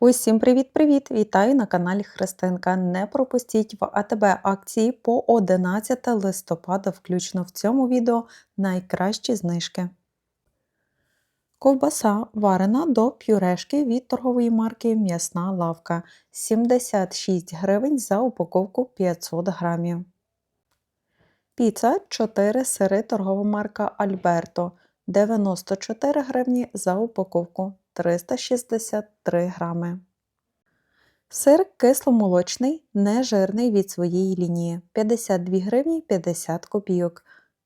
Усім привіт-привіт! Вітаю на каналі Христинка. Не пропустіть в АТБ акції по 11 листопада, включно в цьому відео найкращі знижки. Ковбаса варена до пюрешки від торгової марки М'ясна лавка 76 гривень за упаковку 500 грамів. Піца 4 сири торгова марка Альберто 94 гривні за упаковку 363 грами. Сир кисломолочний, нежирний від своєї лінії 52 гривні 50 копійок.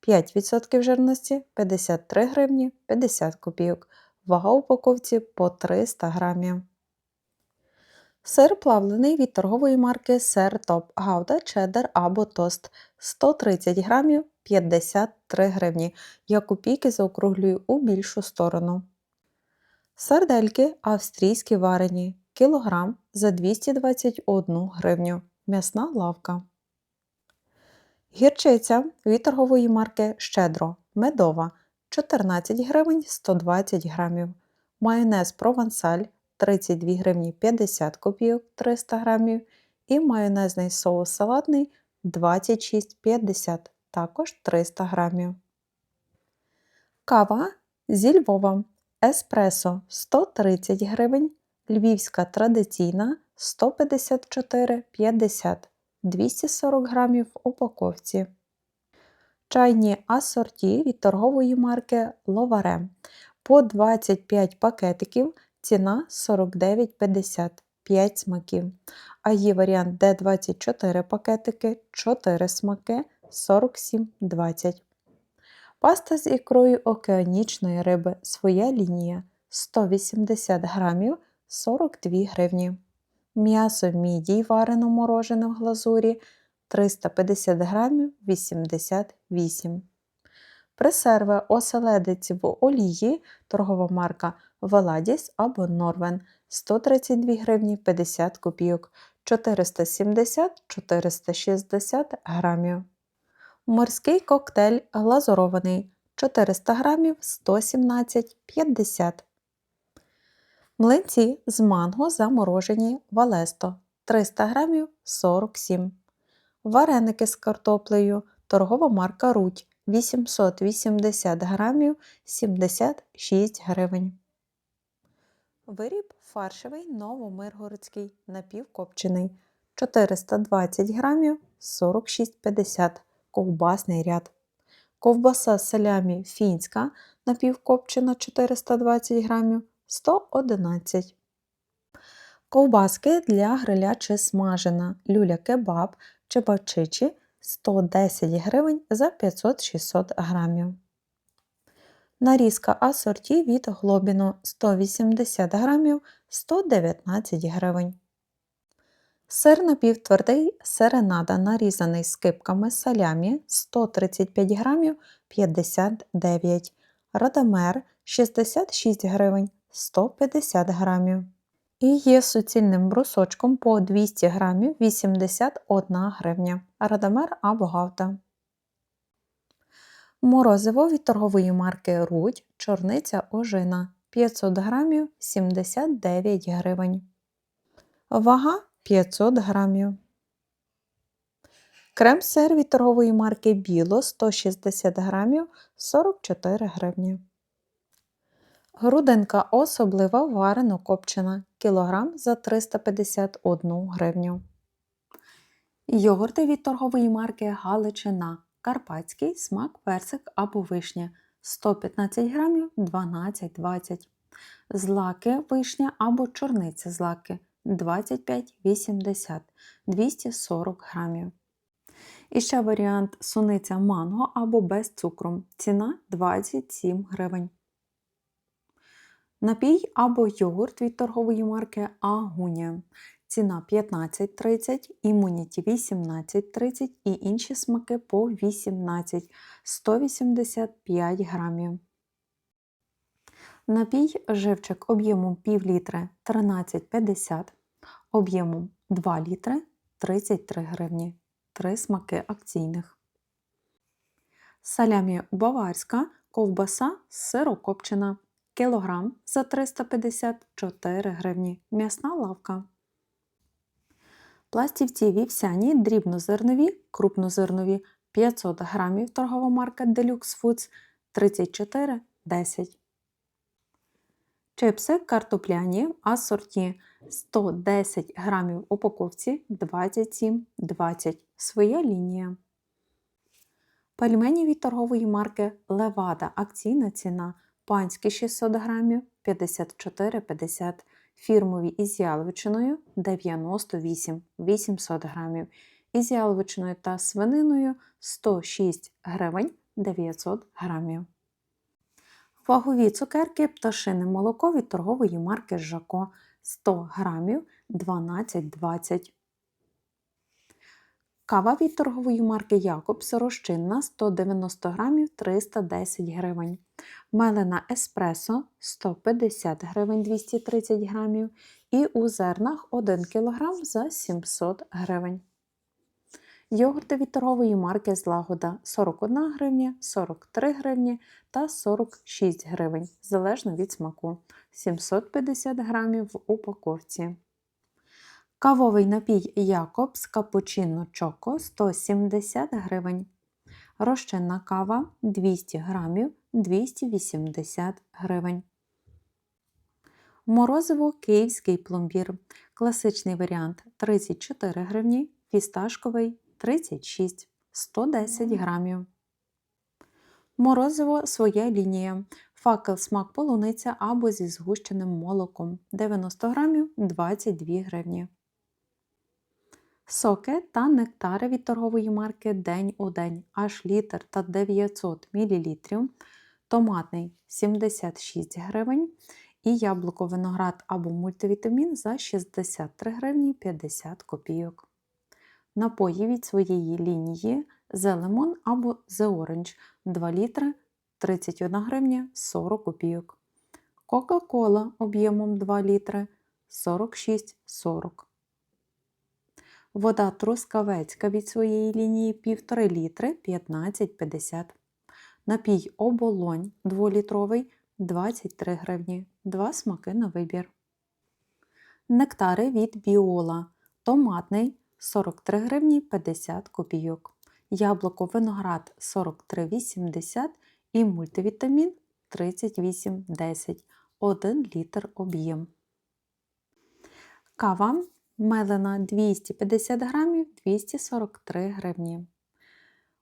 5% жирності 53 гривні 50 копійок. Вага упаковці по 300 грамів. Сир плавлений від торгової марки Сер Топ Гауда, Чеддер або Тост 130 грамів 53 гривні. Я копійки заокруглюю у більшу сторону. Сардельки австрійські варені кілограм за 221 гривню. М'ясна лавка. Гірчиця від торгової марки Щедро. Медова 14 гривень 120 грамів. Майонез провансаль 32 гривні 50 копійок 300 грамів. І майонезний соус салатний 26,50 також 300 грамів. Кава зі Львова. Еспресо 130 гривень. Львівська традиційна 154,50 240 грамів в упаковці. Чайні асорті від торгової марки Ловаре по 25 пакетиків ціна 49,50 5 смаків. А є варіант D24 пакетики 4 смаки 47,20. Паста з ікрою океанічної риби. Своя лінія. 180 грамів 42 гривні. М'ясо мідій варено морожене в глазурі. 350 грамів 88. Пресерви оселедець в олії. Торгова марка Веладіс або Норвен 132 гривні 50 копійок. 470-460 грамів. Морський коктейль глазурований. 400 грамів 117,50 Млинці з манго заморожені Валесто 300 грамів 47 Вареники з картоплею. Торгова марка Руть 880 грамів 76 гривень. Виріб фаршевий новомиргородський напівкопчений. 420 грамів 46,50 ковбасний ряд. Ковбаса салямі фінська напівкопчена 420 грамів 111 Ковбаски для гриля чи смажена люля кебаб чи бачичі 110 гривень за 500-600 грамів. Нарізка асорті від глобіно 180 грамів 119 гривень. Сир напівтвердий серенада нарізаний скипками салямі 135 грамів 59 Радамер 66 гривень 150 грамів. І є суцільним брусочком по 200 грамів 81 гривня. Радамер або гавта. Морозиво від торгової марки Рудь, чорниця ожина 500 грамів 79 гривень. Вага 500 грамів. Крем-сир від торгової марки Біло 160 грамів 44 гривні. Грудинка особлива варено копчена кілограм за 351 гривню. Йогурти від торгової марки Галичина. Карпатський смак персик або вишня 115 грамів 12,20 Злаки вишня або чорниця злаки 25,80 240 грамів. І ще варіант суниця манго або без цукру. Ціна 27 гривень. Напій або йогурт від торгової марки Агунія. Ціна 15,30, імуніті 18,30 і інші смаки по 18 185 грамів. Напій живчик об'ємом пів літри 13,50, об'ємом 2 літри 33 гривні. Три смаки акційних. Салямі баварська ковбаса сирокопчена Кілограм за 354 гривні. М'ясна лавка. Пластівці вівсяні, дрібнозернові, крупнозернові 500 грамів торгова марка Deluxe Foods 34,10. Чипси картопляні асорті 110 грамів упаковці 27,20. Своя лінія. Пельмені від торгової марки Левада. Акційна ціна. Панські 600 грамів 54,50. Фірмові із яловичиною 98 800 грамів. Із яловичиною та свининою 106 гривень 900 грамів. Вагові цукерки пташине молоко від торгової марки Жако 100 грамів 12,20. Кава від торгової марки Якобс розчинна 190 грамів 310 гривень. Мелена еспресо 150 гривень 230 грамів. І у зернах 1 кг за 700 гривень. Йогурти від марки Злагода 41 гривня, 43 гривні та 46 гривень, залежно від смаку. 750 грамів в упаковці. Кавовий напій Якобс Капучино Чоко 170 гривень. Розчинна кава 200 грамів 280 гривень. Морозиво Київський пломбір. Класичний варіант 34 гривні, фісташковий 36 110 грамів. Морозиво своя лінія. Факел смак полуниця або зі згущеним молоком 90 грамів 22 гривні. Соки та нектари від торгової марки День у день аж літр та 900 мл. Томатний 76 гривень. І яблуко виноград або мультивітамін за 63 гривні 50 копійок. Напої від своєї лінії The Lemon або The Orange 2 літри 31 гривня 40 копійок. Кока-кола об'ємом 2 літри 46,40. Вода трускавецька від своєї лінії 1,5 літри 15,50. Напій оболонь 2-літровий 23 гривні. Два смаки на вибір. Нектари від біола. Томатний 43 гривні 50 копійок. Яблуко виноград 43,80 і мультивітамін 38,10. 1 літр об'єм. Кава мелена 250 грамів 243 гривні.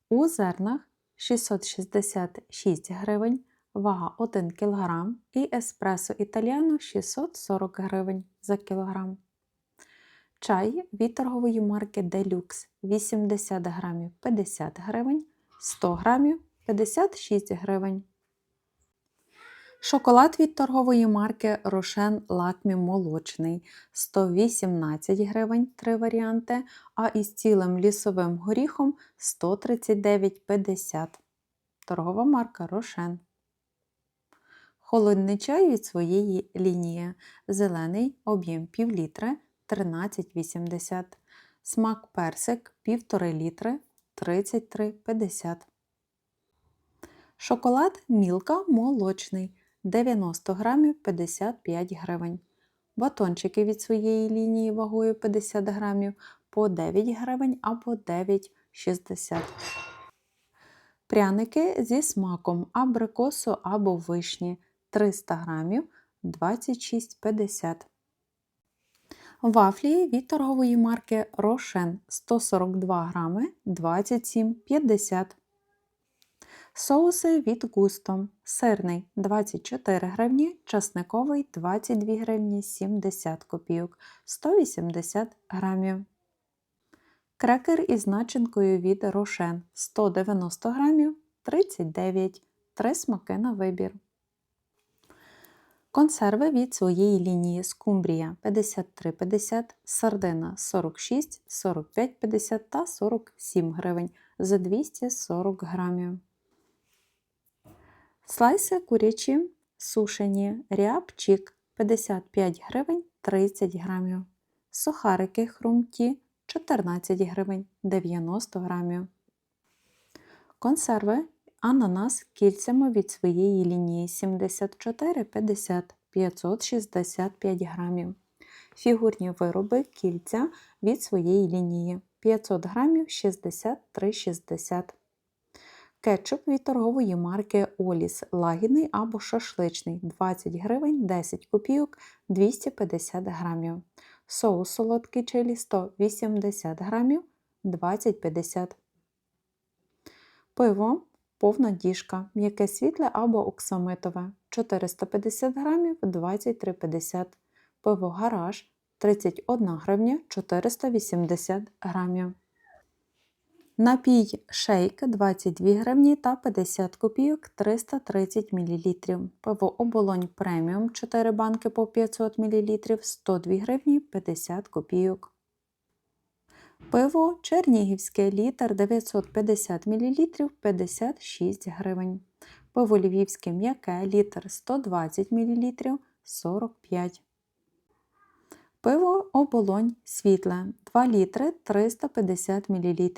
У зернах 666 гривень, вага 1 кг і еспресо італіано 640 гривень за кілограм. Чай від торгової марки Deluxe 80 грамів 50 гривень, 100 грамів 56 гривень. Шоколад від торгової марки Рошен Лакмі молочний 118 гривень 3 варіанти, а із цілим лісовим горіхом 139,50. Торгова марка Рошен. Холодний чай від своєї лінії. Зелений об'єм пів літра 13,80. Смак персик 1,5 літри 33,50. Шоколад Мілка молочний 90 грамів 55 гривень. Батончики від своєї лінії вагою 50 грамів по 9 гривень або 9,60. Пряники зі смаком абрикосу або вишні 300 грамів 26,50. Вафлі від торгової марки Рошен 142 грами 27,50. Соуси від густо. Сирний 24 гривні, часниковий 22 гривні 70 копійок 180 грамів. Крекер із начинкою від Рошен 190 грамів 39 3 смаки на вибір. Консерви від своєї лінії скумбрія 53,50, сардина 46, 45,50 та 47 гривень за 240 грамів. Слайси курячі сушені рябчик 55 гривень 30 грамів. Сухарики хрумті 14 гривень 90 грамів. Консерви Ананас кільцями від своєї лінії 74,50 565 грамів. Фігурні вироби кільця від своєї лінії 500 грамів 63,60. Кетчуп від торгової марки Оліс лагідний або шашличний 20 гривень 10 копійок 250 грамів. Соус солодкий чилі 180 грамів 20,50. Пиво повна діжка, м'яке світле або оксамитове 450 грамів 23,50. Пиво гараж 31 гривня 480 грамів. Напій шейк 22 гривні та 50 копійок 330 мл. Пиво оболонь преміум 4 банки по 500 мл 102 гривні 50 копійок. Пиво Чернігівське літр 950 мл 56 гривень. Пиво Львівське м'яке літр 120 мл 45 Пиво оболонь світле 2 літри 350 мл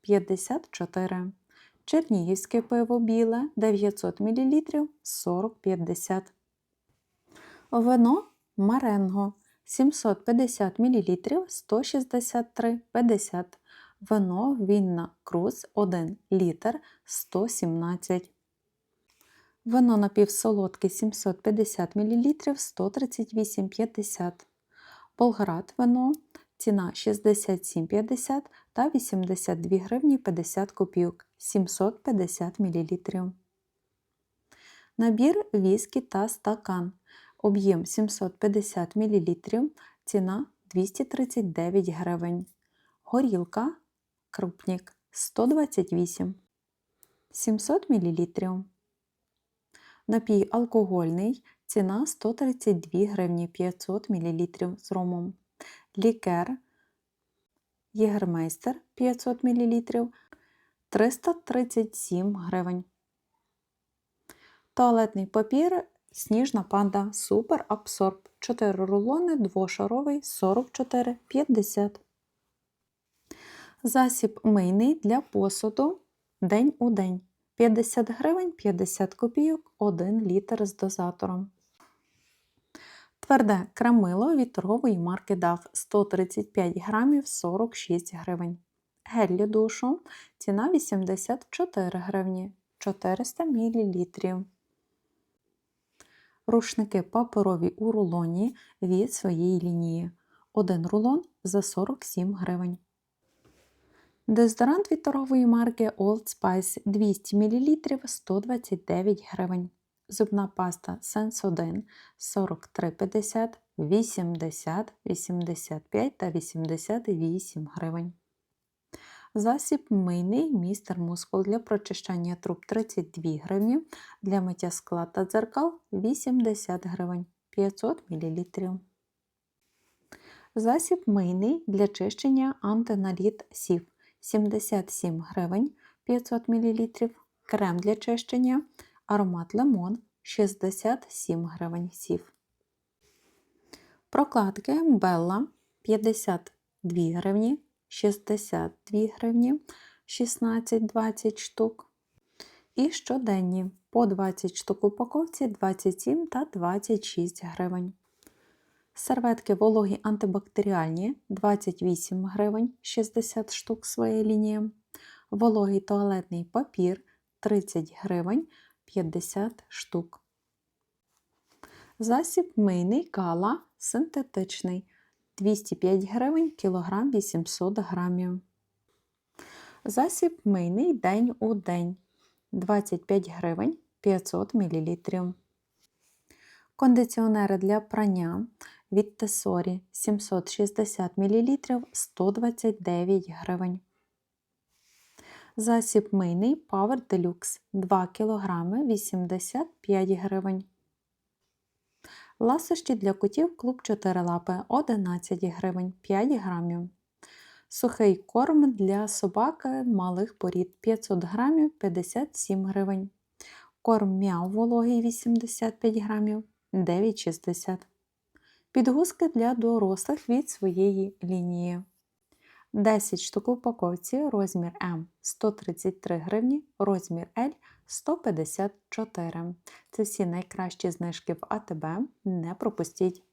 54. Чернігівське пиво біле 900 мл 40,50. Вино Маренго 750 мл 163,50. Вино Вінна Круз 1 літр 117. Вино напівсолодке 750 мл 138,50. Болград вино ціна 67,50 та 82 гривні 50 копійок 750 мл. Набір віскі та стакан. Об'єм 750 мл. Ціна 239 гривень. Горілка крупнік 128 700 мл. Напій алкогольний. Ціна 132 гривні 500 мл з ромом. Лікер Єгермейстер 500 мл 337 гривень. Туалетний папір Сніжна панда Супер Абсорб 4 рулони двошаровий 44,50. Засіб мийний для посуду день у день 50 гривень 50 копійок 1 літр з дозатором. Тверде крамило від торгової марки DAF 135 грамів 46 гривень. Гель для душу ціна 84 гривні 400 мл. Рушники паперові у рулоні від своєї лінії. Один рулон за 47 гривень. Дезодорант від торгової марки Old Spice 200 мл 129 гривень. Зубна паста Sensodyne 43,50, 80, 85 та 88 гривень. Засіб мийний містер мускул для прочищання труб 32 гривні, для миття скла та дзеркал 80 гривень 500 мл. Засіб мийний для чищення антиналіт сів 77 гривень 500 мл. Крем для чищення аромат лимон 67 гривень сів. Прокладки Белла 52 гривні, 62 гривні, 16-20 штук. І щоденні по 20 штук упаковці 27 та 26 гривень. Серветки вологі антибактеріальні 28 гривень 60 штук своєї лінії. Вологий туалетний папір 30 гривень 50 штук. Засіб мийний кала синтетичний 205 гривень кілограм 800 грамів. Засіб мийний день у день 25 гривень 500 мл. Кондиціонери для прання від Тесорі 760 мл 129 гривень. Засіб мийний Power Deluxe 2 кг 85 гривень. Ласощі для котів клуб 4 лапи 11 гривень 5 грамів. Сухий корм для собаки малих порід 500 грамів 57 гривень. Корм м'яв вологий 85 грамів 9,60 Підгузки для дорослих від своєї лінії. 10 штук упаковці, розмір М 133 гривні, розмір L 154. Це всі найкращі знижки в АТБ. Не пропустіть.